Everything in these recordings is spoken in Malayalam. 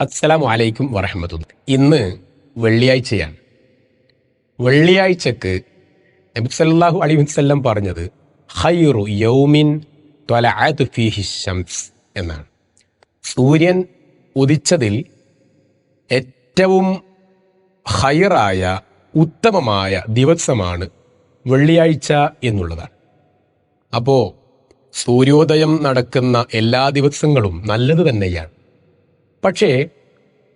അസ്സലാമു അലൈക്കും വറഹമത്തുള്ള ഇന്ന് വെള്ളിയാഴ്ചയാണ്. വെള്ളിയാഴ്ചക്ക് നബി സല്ലല്ലാഹു അലൈഹി വസല്ലം പറഞ്ഞത് ഹൈറു യൗമിൻ ശംസ് എന്നാണ്. സൂര്യൻ ഉദിച്ചതിൽ ഏറ്റവും ഹൈറായ ഉത്തമമായ ദിവസമാണ് വെള്ളിയാഴ്ച എന്നുള്ളതാണ്. അപ്പോൾ സൂര്യോദയം നടക്കുന്ന എല്ലാ ദിവസങ്ങളും നല്ലത് തന്നെയാണ്. പക്ഷേ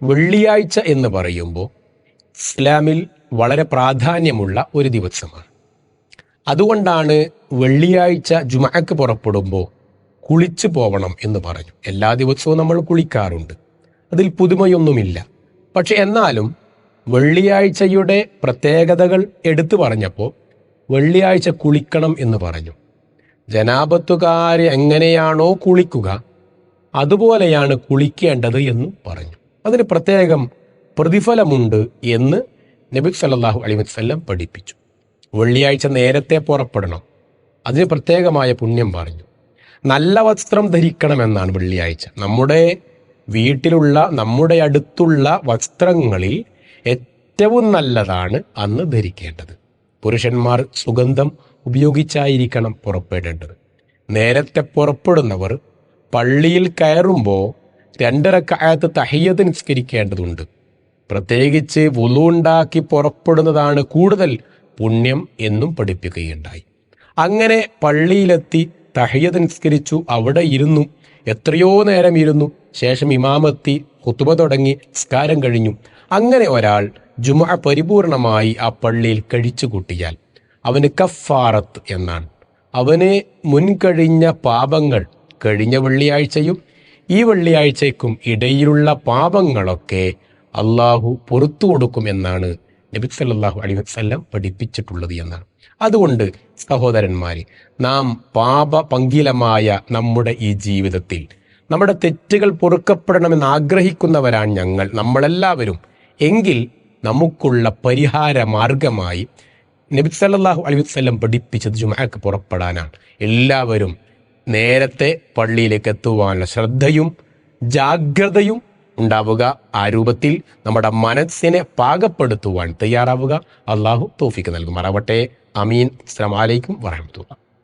വെള്ളിയാഴ്ച എന്ന് പറയുമ്പോൾ ഇസ്ലാമിൽ വളരെ പ്രാധാന്യമുള്ള ഒരു ദിവസമാണ്. അതുകൊണ്ടാണ് വെള്ളിയാഴ്ച ജുമാക്ക് പുറപ്പെടുമ്പോൾ കുളിച്ചു പോകണം എന്ന് പറഞ്ഞു. എല്ലാ ദിവസവും നമ്മൾ കുളിക്കാറുണ്ട്. അതിൽ പുതുമയൊന്നുമില്ല. പക്ഷെ എന്നാലും വെള്ളിയാഴ്ചയുടെ പ്രത്യേകതകൾ എടുത്തു പറഞ്ഞപ്പോൾ വെള്ളിയാഴ്ച കുളിക്കണം എന്ന് പറഞ്ഞു. ജനാപത്തുകാർ എങ്ങനെയാണോ കുളിക്കുക അതുപോലെയാണ് കുളിക്കേണ്ടത് എന്ന് പറഞ്ഞു. അതിന് പ്രത്യേകം പ്രതിഫലമുണ്ട് എന്ന് നബി സല്ലാഹു അലൈഹി വസല്ലം പഠിപ്പിച്ചു. വെള്ളിയാഴ്ച നേരത്തെ പുറപ്പെടണം. അതിന് പ്രത്യേകമായ പുണ്യം പറഞ്ഞു. നല്ല വസ്ത്രം ധരിക്കണമെന്നാണ് വെള്ളിയാഴ്ച. നമ്മുടെ വീട്ടിലുള്ള നമ്മുടെ അടുത്തുള്ള വസ്ത്രങ്ങളിൽ ഏറ്റവും നല്ലതാണ് അന്ന് ധരിക്കേണ്ടത്. പുരുഷന്മാർ സുഗന്ധം ഉപയോഗിച്ചായിരിക്കണം പുറപ്പെടേണ്ടത്. നേരത്തെ പുറപ്പെടുന്നവർ പള്ളിയിൽ കയറുമ്പോൾ രണ്ടരക്കായത്ത് തഹയ്യത്ത് നിസ്കരിക്കേണ്ടതുണ്ട്. പ്രത്യേകിച്ച് വുളുണ്ടാക്കി പുറപ്പെടുന്നതാണ് കൂടുതൽ പുണ്യം എന്നും പഠിപ്പിക്കുകയുണ്ടായി. അങ്ങനെ പള്ളിയിലെത്തി തഹയ്യത്ത് നിസ്കരിച്ചു അവിടെ ഇരുന്നു. എത്രയോ നേരം ഇരുന്നു. ശേഷം ഇമാമെത്തി കുത്തുബ തുടങ്ങി സ്കാരം കഴിഞ്ഞു. അങ്ങനെ ഒരാൾ ജുമ പരിപൂർണമായി ആ പള്ളിയിൽ കഴിച്ചു കൂട്ടിയാൽ അവന് കഫാറത്ത് എന്നാണ്. അവന് മുൻകഴിഞ്ഞ പാപങ്ങൾ കഴിഞ്ഞ വെള്ളിയാഴ്ചയും ഈ വെള്ളിയാഴ്ചയ്ക്കും ഇടയിലുള്ള പാപങ്ങളൊക്കെ അള്ളാഹു പുറത്തു കൊടുക്കുമെന്നാണ് നബി സല്ലല്ലാഹു അലി വസ്ല്ലാം പഠിപ്പിച്ചിട്ടുള്ളത് എന്നാണ്. അതുകൊണ്ട് സഹോദരന്മാരെ നാം പാപ പങ്കിലമായ നമ്മുടെ ഈ ജീവിതത്തിൽ നമ്മുടെ തെറ്റുകൾ പൊറുക്കപ്പെടണമെന്ന് ആഗ്രഹിക്കുന്നവരാണ് ഞങ്ങൾ നമ്മളെല്ലാവരും. എങ്കിൽ നമുക്കുള്ള പരിഹാര മാർഗമായി നബി സല്ലല്ലാഹു അലൈഹി വസല്ലം പഠിപ്പിച്ചത് ജുമാക്ക് പുറപ്പെടാനാണ്. എല്ലാവരും നേരത്തെ പള്ളിയിലേക്ക് എത്തുവാനുള്ള ശ്രദ്ധയും ജാഗ്രതയും ഉണ്ടാവുക. ആ രൂപത്തിൽ നമ്മുടെ മനസ്സിനെ പാകപ്പെടുത്തുവാൻ തയ്യാറാവുക. അള്ളാഹു തോഫിക്ക് നൽകുമാറാവട്ടെ. അമീൻ. അസ്സലാമു അലൈക്കും വറഹമത്തുള്ള